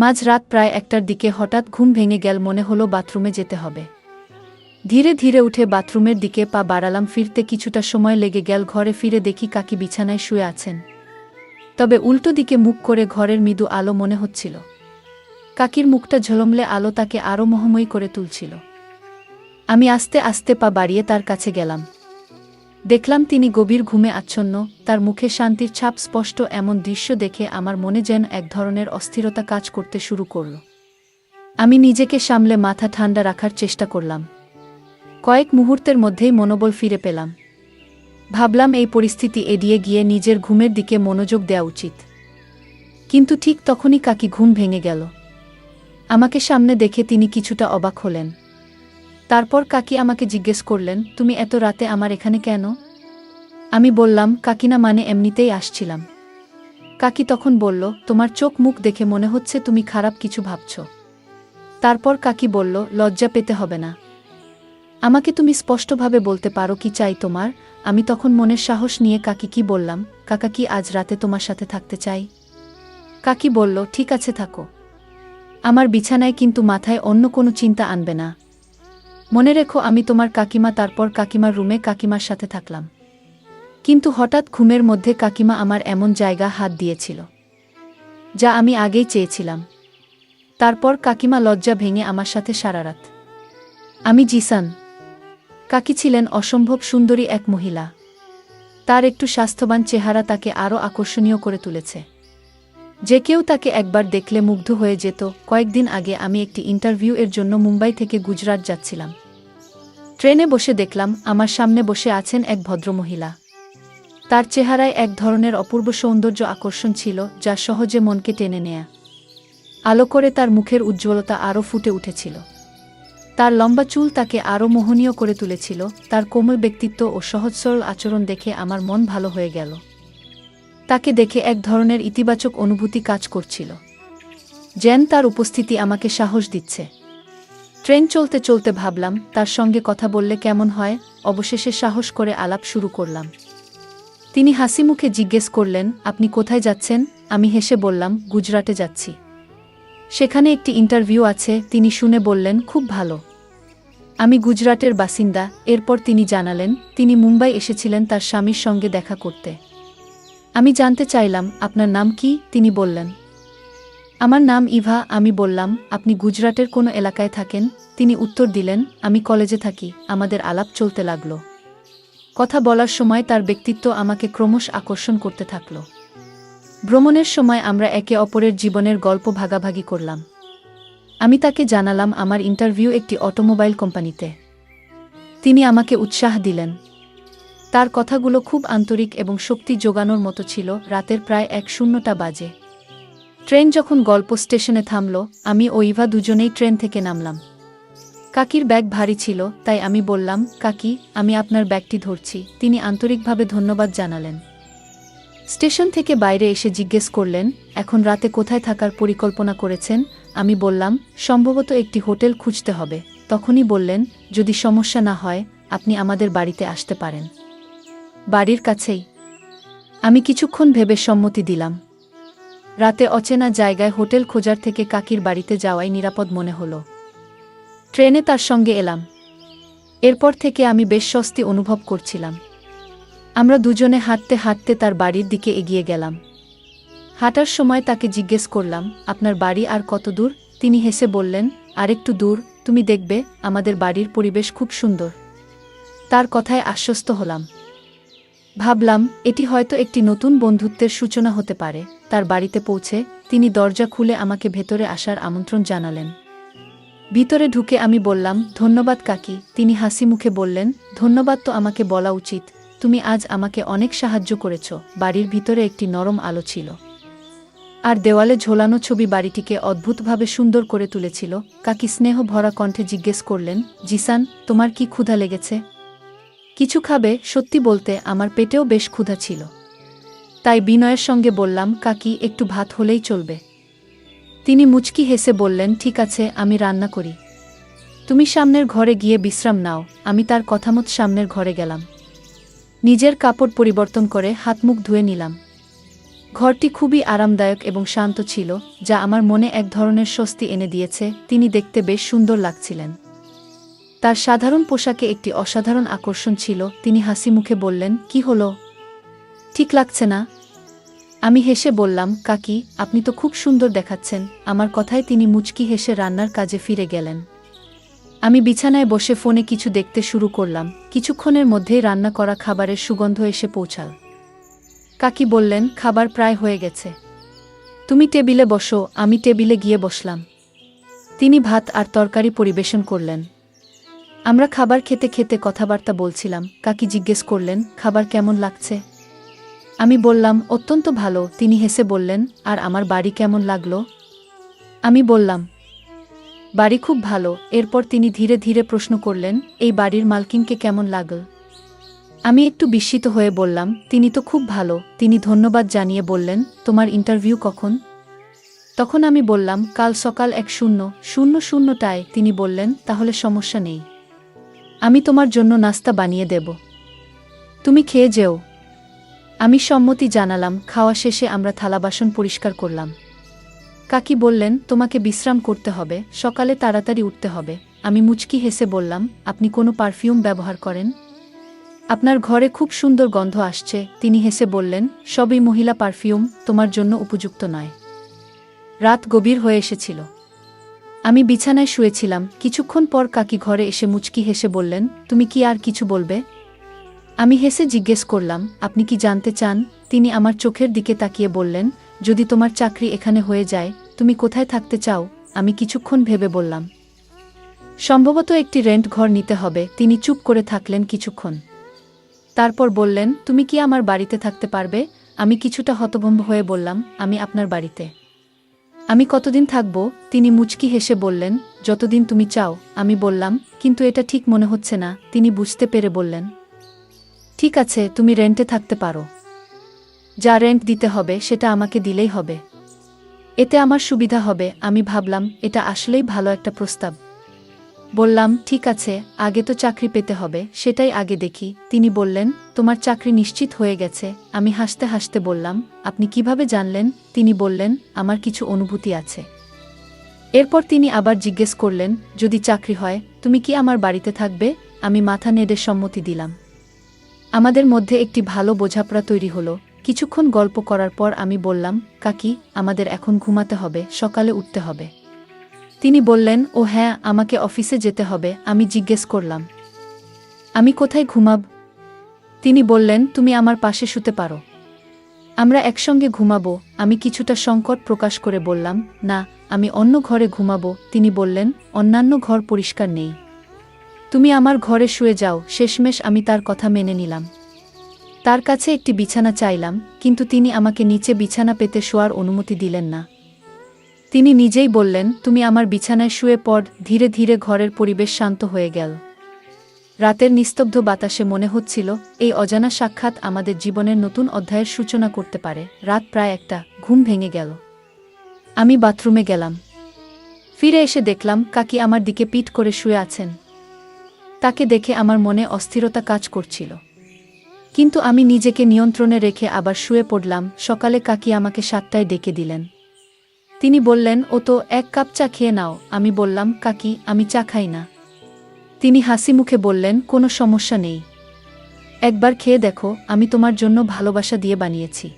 মাঝ রাত প্রায় একটার দিকে হঠাৎ ঘুম ভেঙে গেল, মনে হলো বাথরুমে যেতে হবে। ধীরে ধীরে উঠে বাথরুমের দিকে পা বাড়ালাম, ফিরতে কিছুটা সময় লেগে গেল, ঘরে ফিরে দেখি কাকি বিছানায় শুয়ে আছেন। তবে উল্টো দিকে মুখ করে ঘরের মৃদু আলো মনে হচ্ছিল। কাকির মুখটা ঝলমলে আলো তাকে আরও মোহময়ী করে তুলছিল। আমি আস্তে আস্তে পা বাড়িয়ে তার কাছে গেলাম। দেখলাম তিনি গভীর ঘুমে আচ্ছন্ন, তার মুখে শান্তির ছাপ স্পষ্ট এমন দৃশ্য দেখে আমার মনে যেন এক ধরনের অস্থিরতা কাজ করতে শুরু করল। আমি নিজেকে সামলে মাথা ঠান্ডা রাখার চেষ্টা করলাম। কয়েক মুহূর্তের মধ্যেই মনোবল ফিরে পেলাম। ভাবলাম এই পরিস্থিতি এড়িয়ে গিয়ে নিজের ঘুমের দিকে মনোযোগ দেওয়া উচিত। কিন্তু ঠিক তখনই কাকি ঘুম ভেঙে গেল। আমাকে সামনে দেখে তিনি কিছুটা অবাক হলেন। তারপর কাকি আমাকে জিজ্ঞেস করলেন, তুমি এত রাতে আমার এখানে কেন? আমি বললাম, কাকিনা মানে এমনিতেই আসছিলাম। কাকি তখন বলল, তোমার চোখ মুখ দেখে মনে হচ্ছে তুমি খারাপ কিছু ভাবছ। তারপর কাকি বলল, লজ্জা পেতে হবে না। আমাকে তুমি স্পষ্টভাবে বলতে পারো কি চাই তোমার? আমি তখন মনের সাহস নিয়ে কাকি কি বললাম, কাকা কি আজ রাতে তোমার সাথে থাকতে চাই? কাকি বলল, ঠিক আছে থাকো। আমার বিছানায় কিন্তু মাথায় অন্য কোনো চিন্তা আনবে না। মনে রেখো, আমি তোমার কাকিমা, তারপর কাকিমার রুমে কাকিমার সাথে থাকলাম। কিন্তু হঠাৎ ঘুমের মধ্যে কাকিমা আমার এমন জায়গা হাত দিয়েছিল, যা আমি আগেই চেয়েছিলাম। তারপর কাকিমা লজ্জা ভেঙে আমার সাথে সারারাত আমি জিসান। কাকি ছিলেন অসম্ভব সুন্দরী এক মহিলা। তার একটু স্বাস্থ্যবান চেহারা তাকে আরও আকর্ষণীয় করে তুলেছে। যে কেউ তাকে একবার দেখলে মুগ্ধ হয়ে যেত। কয়েকদিন আগে আমি একটি ইন্টারভিউ এর জন্য মুম্বাই থেকে গুজরাট যাচ্ছিলাম। ট্রেনে বসে দেখলাম আমার সামনে বসে আছেন এক ভদ্রমহিলা। তার চেহারায় এক ধরনের অপূর্ব সৌন্দর্য আকর্ষণ ছিল, যা সহজে মনকে টেনে নেয়া। আলো করে তার মুখের উজ্জ্বলতা আরও ফুটে উঠেছিল। তার লম্বা চুল তাকে আরও মোহনীয় করে তুলেছিল, তার কোমল ব্যক্তিত্ব ও সহজ সরল আচরণ দেখে আমার মন ভালো হয়ে গেল। তাকে দেখে এক ধরনের ইতিবাচক অনুভূতি কাজ করছিল। যেন তার উপস্থিতি আমাকে সাহস দিচ্ছে। ট্রেন চলতে চলতে ভাবলাম, তার সঙ্গে কথা বললে কেমন হয়? অবশেষে সাহস করে আলাপ শুরু করলাম। তিনি হাসি মুখে জিজ্ঞেস করলেন, আপনি কোথায় যাচ্ছেন? আমি হেসে বললাম, গুজরাটে যাচ্ছি। সেখানে একটি ইন্টারভিউ আছে, তিনি শুনে বললেন, খুব ভালো। আমি গুজরাটের বাসিন্দা, এরপর তিনি জানালেন, তিনি মুম্বাই এসেছিলেন তার স্বামীর সঙ্গে দেখা করতে। আমি জানতে চাইলাম, আপনার নাম কি? তিনি বললেন আমার নাম ইভা, আমি বললাম, আপনি গুজরাটের কোনো এলাকায় থাকেন? তিনি উত্তর দিলেন, আমি কলেজে থাকি, আমাদের আলাপ চলতে লাগল। কথা বলার সময় তার ব্যক্তিত্ব আমাকে ক্রমশ আকর্ষণ করতে থাকল। ভ্রমণের সময় আমরা একে অপরের জীবনের গল্প ভাগাভাগি করলাম। আমি তাকে জানালাম আমার ইন্টারভিউ একটি অটোমোবাইল কোম্পানিতে। তিনি আমাকে উৎসাহ দিলেন। তার কথাগুলো খুব আন্তরিক এবং শক্তি যোগানোর মতো ছিল, রাতের প্রায় এক শূন্যটা বাজে। ট্রেন যখন গল্প স্টেশনে থামল, আমি ও ইভা দুজনেই ট্রেন থেকে নামলাম। কাকির ব্যাগ ভারী ছিল, তাই আমি বললাম, কাকি, আমি আপনার ব্যাগটি ধরছি। তিনি আন্তরিকভাবে ধন্যবাদ জানালেন। স্টেশন থেকে বাইরে এসে জিজ্ঞেস করলেন, এখন রাতে কোথায় থাকার পরিকল্পনা করেছেন? আমি বললাম, সম্ভবত একটি হোটেল খুঁজতে হবে। তখনই বললেন, যদি সমস্যা না হয়, আপনি আমাদের বাড়িতে আসতে পারেন। বাড়ির কাছেই। আমি কিছুক্ষণ ভেবে সম্মতি দিলাম। রাতে অচেনা জায়গায় হোটেল খোঁজার থেকে কাকির বাড়িতে যাওয়াই নিরাপদ মনে হলো। ট্রেনে তার সঙ্গে এলাম। এরপর থেকে আমি বেশ স্বস্তি অনুভব করছিলাম। আমরা দুজনে হাঁটতে হাঁটতে তার বাড়ির দিকে এগিয়ে গেলাম। হাঁটার সময় তাকে জিজ্ঞেস করলাম, আপনার বাড়ি আর কত দূর? তিনি হেসে বললেন, আরেকটু দূর, তুমি দেখবে, আমাদের বাড়ির পরিবেশ খুব সুন্দর। তার কথায় আশ্বস্ত হলাম। ভাবলাম, এটি হয়তো একটি নতুন বন্ধুত্বের সূচনা হতে পারে। তার বাড়িতে পৌঁছে তিনি দরজা খুলে আমাকে ভেতরে আসার আমন্ত্রণ জানালেন। ভিতরে ঢুকে আমি বললাম, ধন্যবাদ কাকি। তিনি হাসি মুখে বললেন, ধন্যবাদ তো আমাকে বলা উচিত। তুমি আজ আমাকে অনেক সাহায্য করেছ। বাড়ির ভিতরে একটি নরম আলো ছিল। আর দেওয়ালে ঝোলানো ছবি বাড়িটিকে অদ্ভুতভাবে সুন্দর করে তুলেছিল। কাকি স্নেহ ভরা কণ্ঠে জিজ্ঞেস করলেন, জিসান, তোমার কি ক্ষুধা লেগেছে? কিছু খাবে সত্যি বলতে আমার পেটেও বেশ ক্ষুধা ছিল। তাই বিনয়ের সঙ্গে বললাম, কাকি, একটু ভাত হলেই চলবে। তিনি মুচকি হেসে বললেন, ঠিক আছে, আমি রান্না করি। তুমি সামনের ঘরে গিয়ে বিশ্রাম নাও, আমি তার কথামত সামনের ঘরে গেলাম। নিজের কাপড় পরিবর্তন করে হাত মুখ ধুয়ে নিলাম। ঘরটি খুবই আরামদায়ক এবং শান্ত ছিল, যা আমার মনে এক ধরনের স্বস্তি এনে দিয়েছে। তিনি দেখতে বেশ সুন্দর লাগছিলেন। তার সাধারণ পোশাকে একটি অসাধারণ আকর্ষণ ছিল। তিনি হাসি মুখে বললেন, কি হলো? ঠিক লাগছে না। আমি হেসে বললাম, কাকি, আপনি তো খুব সুন্দর দেখাচ্ছেন। আমার কথায় তিনি মুচকি হেসে রান্নার কাজে ফিরে গেলেন। আমি বিছানায় বসে ফোনে কিছু দেখতে শুরু করলাম। কিছুক্ষণের মধ্যেই রান্না করা খাবারের সুগন্ধ এসে পৌঁছাল। কাকি বললেন, খাবার প্রায় হয়ে গেছে। তুমি টেবিলে বসো, আমি টেবিলে গিয়ে বসলাম। তিনি ভাত আর তরকারি পরিবেশন করলেন। আমরা খাবার খেতে খেতে কথাবার্তা বলছিলাম, কাকি জিজ্ঞেস করলেন, খাবার কেমন লাগছে? আমি বললাম, অত্যন্ত ভালো। তিনি হেসে বললেন, আর আমার বাড়ি কেমন লাগল? আমি বললাম, বাড়ি খুব ভালো। এরপর তিনি ধীরে ধীরে প্রশ্ন করলেন, এই বাড়ির মালকিনকে কেমন লাগল? আমি একটু বিস্মিত হয়ে বললাম, তিনি তো খুব ভালো। তিনি ধন্যবাদ জানিয়ে বললেন, তোমার ইন্টারভিউ কখন? তখন আমি বললাম, কাল সকাল এক শূন্য। শূন্য শূন্যটায় তিনি বললেন, তাহলে সমস্যা নেই। আমি তোমার জন্য নাস্তা বানিয়ে দেব। তুমি খেয়ে যেও। আমি সম্মতি জানালাম, খাওয়া শেষে আমরা থালা বাসন পরিষ্কার করলাম। কাকি বললেন, তোমাকে বিশ্রাম করতে হবে, সকালে তাড়াতাড়ি উঠতে হবে। আমি মুচকি হেসে বললাম, আপনি কোনো পারফিউম ব্যবহার করেন? আপনার ঘরে খুব সুন্দর গন্ধ আসছে, তিনি হেসে বললেন, সবই মহিলা পারফিউম, তোমার জন্য উপযুক্ত নয়। রাত গভীর হয়ে এসেছিল। আমি বিছানায় শুয়েছিলাম। কিছুক্ষণ পর কাকি ঘরে এসে মুচকি হেসে বললেন, তুমি কি আর কিছু বলবে? আমি হেসে জিজ্ঞেস করলাম, আপনি কি জানতে চান? তিনি আমার চোখের দিকে তাকিয়ে বললেন, যদি তোমার চাকরি এখানে হয়ে যায়, তুমি কোথায় থাকতে চাও? আমি কিছুক্ষণ ভেবে বললাম, সম্ভবত একটি রেন্ট ঘর নিতে হবে। তিনি চুপ করে থাকলেন কিছুক্ষণ। তারপর বললেন, তুমি কি আমার বাড়িতে থাকতে পারবে? আমি কিছুটা হতভম্ব হয়ে বললাম, আমি আপনার বাড়িতে। আমি কতদিন থাকব? তিনি মুচকি হেসে বললেন, যতদিন তুমি চাও। আমি বললাম, কিন্তু এটা ঠিক মনে হচ্ছে না। তিনি বুঝতে পেরে বললেন, ঠিক আছে, তুমি রেন্টে থাকতে পারো। যা রেন্ট দিতে হবে, সেটা আমাকে দিলেই হবে। এতে আমার সুবিধা হবে। আমি ভাবলাম, এটা আসলেই ভালো একটা প্রস্তাব। বললাম, ঠিক আছে, আগে তো চাকরি পেতে হবে, সেটাই আগে দেখি। তিনি বললেন, তোমার চাকরি নিশ্চিত হয়ে গেছে। আমি হাসতে হাসতে বললাম, আপনি কীভাবে জানলেন? তিনি বললেন, আমার কিছু অনুভূতি আছে। এরপর তিনি আবার জিজ্ঞেস করলেন, যদি চাকরি হয়, তুমি কি আমার বাড়িতে থাকবে? আমি মাথা নেড়ে সম্মতি দিলাম। আমাদের মধ্যে একটি ভালো বোঝাপড়া তৈরি হলো। কিছুক্ষণ গল্প করার পর আমি বললাম, কাকি, আমাদের এখন ঘুমাতে হবে, সকালে উঠতে হবে। তিনি বললেন, ও হ্যাঁ আমাকে অফিসে যেতে হবে, আমি জিজ্ঞেস করলাম। আমি কোথায় ঘুমাব? তিনি বললেন, তুমি আমার পাশে শুতে পারো। আমরা একসঙ্গে ঘুমাবো। আমি কিছুটা সংকট প্রকাশ করে বললাম, না, আমি অন্য ঘরে ঘুমাবো। তিনি বললেন, অন্যান্য ঘর পরিষ্কার নেই। তুমি আমার ঘরে শুয়ে যাও, শেষমেশ আমি তার কথা মেনে নিলাম। তার কাছে একটি বিছানা চাইলাম, কিন্তু তিনি আমাকে নিচে বিছানা পেতে শোয়ার অনুমতি দিলেন না। তিনি নিজেই বললেন, তুমি আমার বিছানায় শুয়ে পড়, ধীরে ধীরে ঘরের পরিবেশ শান্ত হয়ে গেল। রাতের নিস্তব্ধ বাতাসে মনে হচ্ছিল, এই অজানা সাক্ষাৎ আমাদের জীবনের নতুন অধ্যায়ের সূচনা করতে পারে। রাত প্রায় একটা, ঘুম ভেঙে গেল। আমি বাথরুমে গেলাম। ফিরে এসে দেখলাম, কাকি আমার দিকে পিট করে শুয়ে আছেন। তাকে দেখে আমার মনে অস্থিরতা কাজ করছিল। কিন্তু আমি নিজেকে নিয়ন্ত্রণে রেখে আবার শুয়ে পড়লাম। সকালে কাকি আমাকে সাতটায় ডেকে দিলেন। তিনি বললেন, ও তো এক কাপ চা খেয়ে নাও। আমি বললাম, কাকি, আমি চা খাই না। তিনি হাসি মুখে বললেন, কোনো সমস্যা নেই। একবার খেয়ে দেখো, আমি তোমার জন্য ভালোবাসা দিয়ে বানিয়েছি।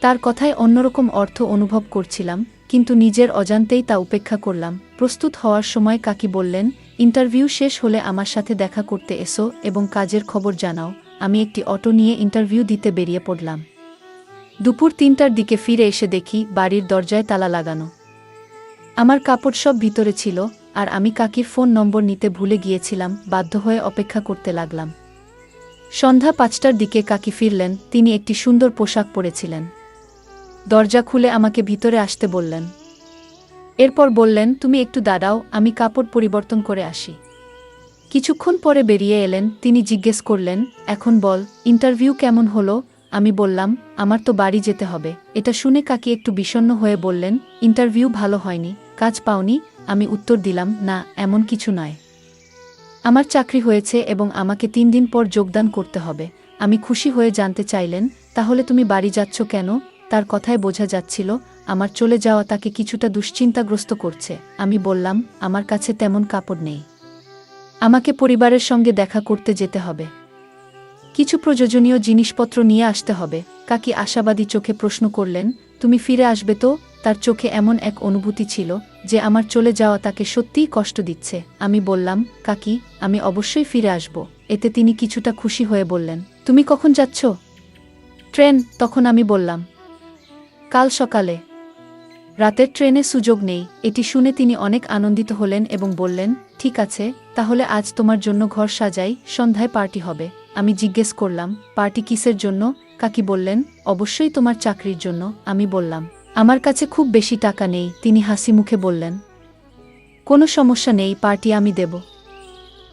তার কথায় অন্যরকম অর্থ অনুভব করছিলাম, কিন্তু নিজের অজান্তেই তা উপেক্ষা করলাম। প্রস্তুত হওয়ার সময় কাকি বললেন, ইন্টারভিউ শেষ হলে আমার সাথে দেখা করতে এসো এবং কাজের খবর জানাও। আমি একটি অটো নিয়ে ইন্টারভিউ দিতে বেরিয়ে পড়লাম। দুপুর তিনটার দিকে ফিরে এসে দেখি বাড়ির দরজায় তালা লাগানো। আমার কাপড় সব ভিতরে ছিল, আর আমি কাকির ফোন নম্বর নিতে ভুলে গিয়েছিলাম, বাধ্য হয়ে অপেক্ষা করতে লাগলাম। সন্ধ্যা পাঁচটার দিকে কাকি ফিরলেন, তিনি একটি সুন্দর পোশাক পরেছিলেন। দরজা খুলে আমাকে ভিতরে আসতে বললেন। এরপর বললেন, তুমি একটু দাঁড়াও, আমি কাপড় পরিবর্তন করে আসি। কিছুক্ষণ পরে বেরিয়ে এলেন, তিনি জিজ্ঞেস করলেন, এখন বল, ইন্টারভিউ কেমন হলো? আমি বললাম, আমার তো বাড়ি যেতে হবে। এটা শুনে কাকি একটু বিষণ্ণ হয়ে বললেন, ইন্টারভিউ ভালো হয়নি, কাজ পাওনি। আমি উত্তর দিলাম, না, এমন কিছু নয়। আমার চাকরি হয়েছে এবং আমাকে তিন দিন পর যোগদান করতে হবে। আমি খুশি হয়ে জানতে চাইলেন, তাহলে তুমি বাড়ি যাচ্ছ কেন? তার কথায় বোঝা যাচ্ছিল, আমার চলে যাওয়া তাকে কিছুটা দুশ্চিন্তাগ্রস্ত করছে। আমি বললাম, আমার কাছে তেমন কাপড় নেই। আমাকে পরিবারের সঙ্গে দেখা করতে যেতে হবে। কিছু প্রয়োজনীয় জিনিসপত্র নিয়ে আসতে হবে। কাকি আশাবাদী চোখে প্রশ্ন করলেন, তুমি ফিরে আসবে তো? তার চোখে এমন এক অনুভূতি ছিল যে আমার চলে যাওয়া তাকে সত্যিই কষ্ট দিচ্ছে। আমি বললাম, কাকি, আমি অবশ্যই ফিরে আসব। এতে তিনি কিছুটা খুশি হয়ে বললেন, তুমি কখন যাচ্ছ? ট্রেন তখন আমি বললাম, কাল সকালে। রাতের ট্রেনে সুযোগ নেই। এটি শুনে তিনি অনেক আনন্দিত হলেন এবং বললেন, ঠিক আছে, তাহলে আজ তোমার জন্য ঘর সাজাই, সন্ধ্যায় পার্টি হবে। আমি জিজ্ঞেস করলাম, পার্টি কিসের জন্য? কাকি বললেন, অবশ্যই তোমার চাকরির জন্য। আমি বললাম, আমার কাছে খুব বেশি টাকা নেই। তিনি হাসি মুখে বললেন, কোনো সমস্যা নেই, পার্টি আমি দেব।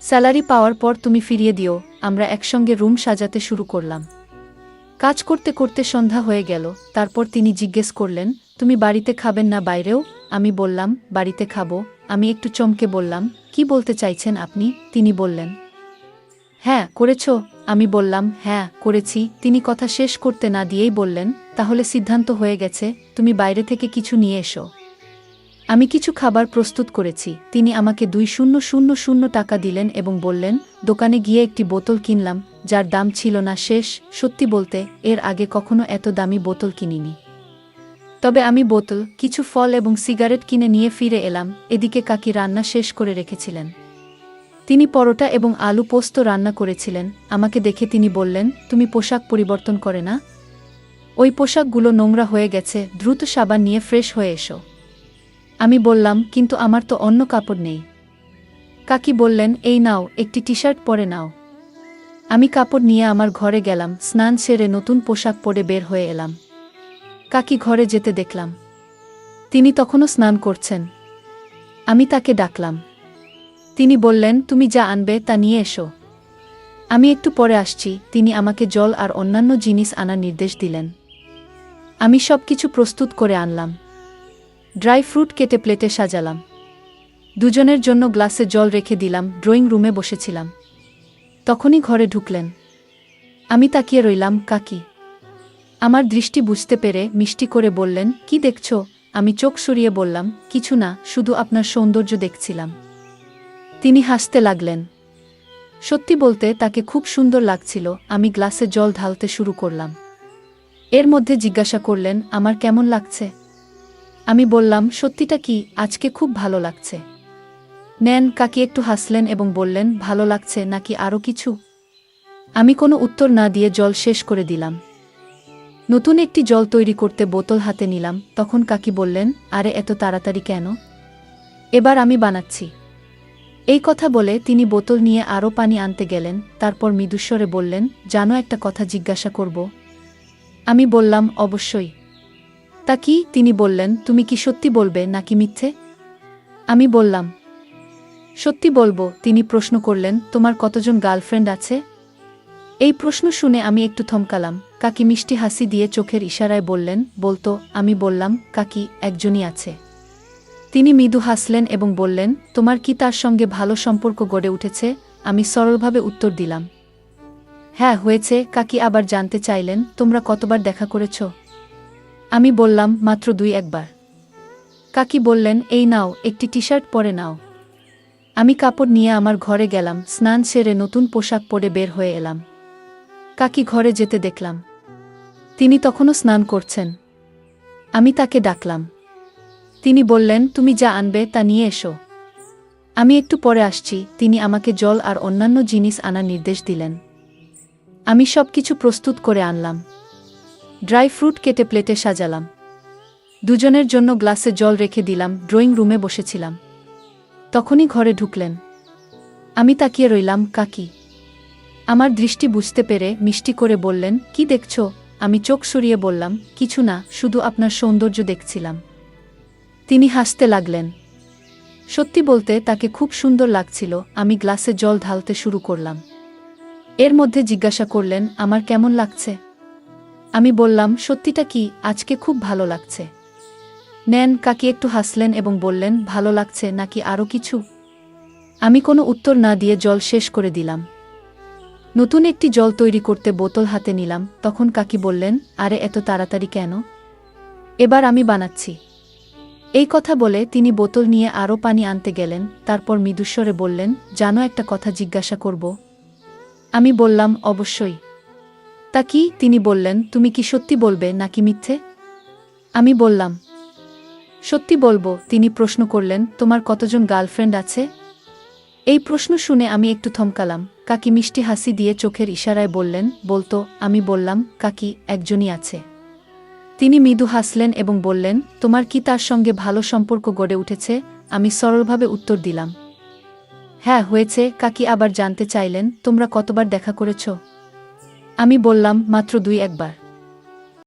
স্যালারি পাওয়ার পর তুমি ফিরিয়ে দিও, আমরা একসঙ্গে রুম সাজাতে শুরু করলাম। কাজ করতে করতে সন্ধ্যা হয়ে গেল, তারপর তিনি জিজ্ঞেস করলেন, তুমি বাড়িতে খাবেন না বাইরেও? আমি বললাম, বাড়িতে খাব। আমি একটু চমকে বললাম, কি বলতে চাইছেন আপনি? তিনি বললেন হ্যাঁ করেছ। আমি বললাম হ্যাঁ করেছি। তিনি কথা শেষ করতে না দিয়েই বললেন, তাহলে সিদ্ধান্ত হয়ে গেছে, তুমি বাইরে থেকে কিছু নিয়ে এসো। আমি কিছু খাবার প্রস্তুত করেছি। তিনি আমাকে দুই শূন্য শূন্য শূন্য টাকা দিলেন এবং বললেন, দোকানে গিয়ে একটি বোতল কিনলাম, যার দাম ছিল না শেষ। সত্যি বলতে, এর আগে কখনো এত দামি বোতল কিনিনি। তবে আমি বোতল, কিছু ফল এবং সিগারেট কিনে নিয়ে ফিরে এলাম। এদিকে কাকি রান্না শেষ করে রেখেছিলেন। তিনি পরোটা এবং আলু পোস্ত রান্না করেছিলেন। আমাকে দেখে তিনি বললেন, তুমি পোশাক পরিবর্তন করে না। ওই পোশাকগুলো নোংরা হয়ে গেছে, দ্রুত সাবান নিয়ে ফ্রেশ হয়ে এসো। আমি বললাম, কিন্তু আমার তো অন্য কাপড় নেই। কাকি বললেন, এই নাও, একটি টি শার্ট পরে নাও। আমি কাপড় নিয়ে আমার ঘরে গেলাম, স্নান সেরে নতুন পোশাক পরে বের হয়ে এলাম। কাকি ঘরে যেতে দেখলাম। তিনি তখনও স্নান করছেন। আমি তাকে ডাকলাম তিনি বললেন, তুমি যা আনবে তা নিয়ে এসো। আমি একটু পরে আসছি, তিনি আমাকে জল আর অন্যান্য জিনিস আনার নির্দেশ দিলেন। আমি সব কিছু প্রস্তুত করে আনলাম। ড্রাই ফ্রুট কেটে প্লেটে সাজালাম। দুজনের জন্য গ্লাসে জল রেখে দিলাম, ড্রয়িং রুমে বসেছিলাম। তখনই ঘরে ঢুকলেন। আমি তাকিয়ে রইলাম, কাকি? আমার দৃষ্টি বুঝতে পেরে মিষ্টি করে বললেন, কি দেখছ? আমি চোখ সরিয়ে বললাম, কিছু না, শুধু আপনার সৌন্দর্য দেখছিলাম। তিনি হাসতে লাগলেন। সত্যি বলতে তাকে খুব সুন্দর লাগছিল, আমি গ্লাসে জল ঢালতে শুরু করলাম। এর মধ্যে জিজ্ঞাসা করলেন, আমার কেমন লাগছে? আমি বললাম, সত্যিটা কি? আজকে খুব ভালো লাগছে। নেন কাকি একটু হাসলেন এবং বললেন, ভালো লাগছে নাকি আরও কিছু? আমি কোনো উত্তর না দিয়ে জল শেষ করে দিলাম। নতুন একটি জল তৈরি করতে বোতল হাতে নিলাম, তখন কাকি বললেন, আরে এত তাড়াতাড়ি কেন? এবার আমি বানাচ্ছি। এই কথা বলে তিনি বোতল নিয়ে আরও পানি আনতে গেলেন, তারপর মৃদুস্বরে বললেন, জানো একটা কথা জিজ্ঞাসা করব? আমি বললাম, অবশ্যই। তা কি? তিনি বললেন, তুমি কি সত্যি বলবে নাকি মিথ্যে? আমি বললাম। সত্যি বলব? তিনি প্রশ্ন করলেন, তোমার কতজন গার্লফ্রেন্ড আছে? এই প্রশ্ন শুনে আমি একটু থমকালাম। কাকি মিষ্টি হাসি দিয়ে চোখের ইশারায় বললেন, বলতো, আমি বললাম, কাকি একজনই আছে। তিনি মৃদু হাসলেন এবং বললেন, তোমার কি তার সঙ্গে ভালো সম্পর্ক গড়ে উঠেছে? আমি সরলভাবে উত্তর দিলাম। হ্যাঁ হয়েছে। কাকি আবার জানতে চাইলেন, তোমরা কতবার দেখা করেছ? আমি বললাম, মাত্র দুই একবার। কাকি বললেন, এই নাও, একটি টি শার্ট পরে নাও। আমি কাপড় নিয়ে আমার ঘরে গেলাম, স্নান সেরে নতুন পোশাক পরে বের হয়ে এলাম। কাকি ঘরে যেতে দেখলাম। তিনি তখনও স্নান করছেন। আমি তাকে ডাকলাম তিনি বললেন, তুমি যা আনবে তা নিয়ে এসো। আমি একটু পরে আসছি, তিনি আমাকে জল আর অন্যান্য জিনিস আনার নির্দেশ দিলেন। আমি সব কিছু প্রস্তুত করে আনলাম। ড্রাই ফ্রুট কেটে প্লেটে সাজালাম। দুজনের জন্য গ্লাসে জল রেখে দিলাম, ড্রয়িং রুমে বসেছিলাম। তখনই ঘরে ঢুকলেন। আমি তাকিয়ে রইলাম, কাকি? আমার দৃষ্টি বুঝতে পেরে মিষ্টি করে বললেন, কি দেখছ? আমি চোখ সরিয়ে বললাম, কিছু না, শুধু আপনার সৌন্দর্য দেখছিলাম। তিনি হাসতে লাগলেন। সত্যি বলতে তাকে খুব সুন্দর লাগছিল, আমি গ্লাসে জল ঢালতে শুরু করলাম। এর মধ্যে জিজ্ঞাসা করলেন, আমার কেমন লাগছে? আমি বললাম, সত্যিটা কি? আজকে খুব ভালো লাগছে। নেন কাকি একটু হাসলেন এবং বললেন, ভালো লাগছে নাকি আরও কিছু? আমি কোনো উত্তর না দিয়ে জল শেষ করে দিলাম। নতুন একটি জল তৈরি করতে বোতল হাতে নিলাম, তখন কাকি বললেন, আরে এত তাড়াতাড়ি কেন? এবার আমি বানাচ্ছি। এই কথা বলে তিনি বোতল নিয়ে আরও পানি আনতে গেলেন, তারপর মৃদুস্বরে বললেন, জানো একটা কথা জিজ্ঞাসা করব? আমি বললাম, অবশ্যই। তা কি? তিনি বললেন, তুমি কি সত্যি বলবে নাকি মিথ্যে? আমি বললাম, সত্যি বলব। তিনি প্রশ্ন করলেন, তোমার কতজন গার্লফ্রেন্ড আছে? এই প্রশ্ন শুনে আমি একটু থমকালাম। কাকি মিষ্টি হাসি দিয়ে চোখের ইশারায় বললেন, বলতো। আমি বললাম, কাকি একজনই আছে। তিনি মৃদু হাসলেন এবং বললেন, তোমার কি তার সঙ্গে ভালো সম্পর্ক গড়ে উঠেছে? আমি সরলভাবে উত্তর দিলাম। হ্যাঁ হয়েছে। কাকি আবার জানতে চাইলেন, তোমরা কতবার দেখা করেছ? আমি বললাম, মাত্র দুই একবার।